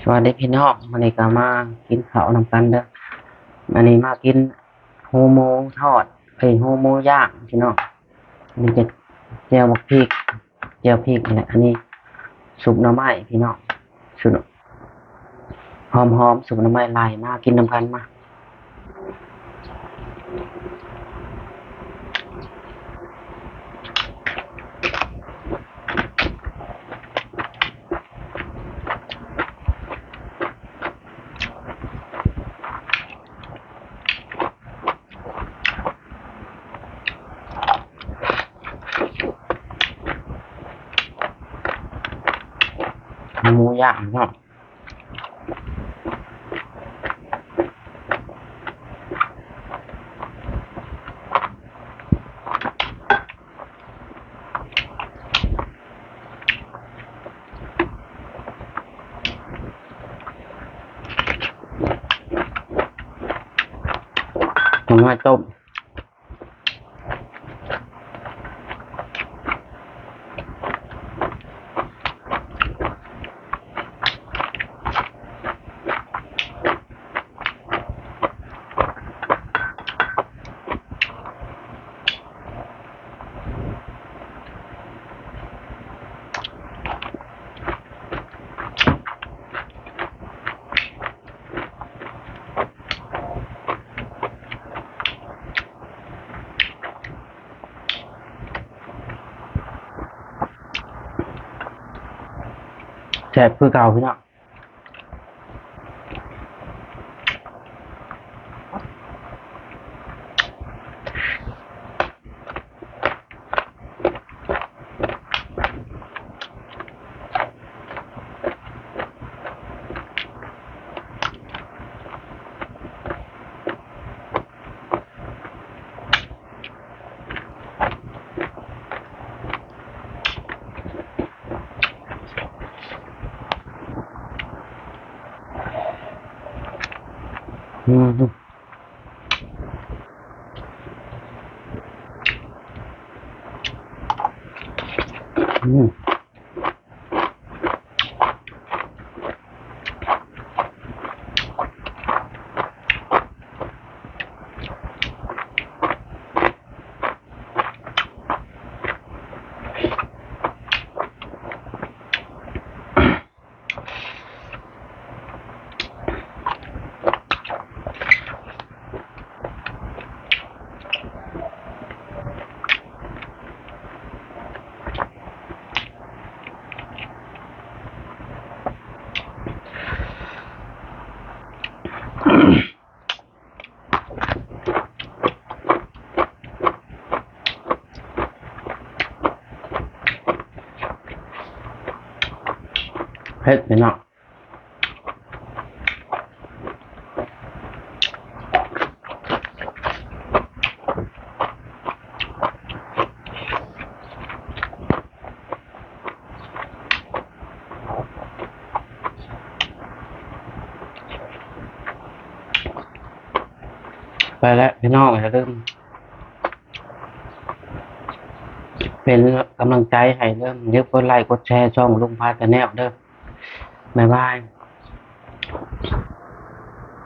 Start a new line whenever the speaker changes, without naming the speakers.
สวัสดีพี่น้องวันนี้ก็มากินข้าวนำกันเด้อวันนี้มากินโฮโมทอดเอ้ยโฮโมย่างพี่น้องอันนี้จะเจียวบักพริกเจียวพริกนี่แหละอันนี้สุปหน่อไม้พี่น้องสุปหอมหอมๆสุปหน่อไม้ลายมากินนำกันมา หมูย่าง แซ่บคือเก่าพี่น้อง อืม ผ็ดพี่น้องไปแล้วพี่น้องอย่าลืมเป็นกำลังใจให้เริ่มยึดกดไลค์กดแชร์ช่องลุงพาชาแนลเด้อ บ๊ายบาย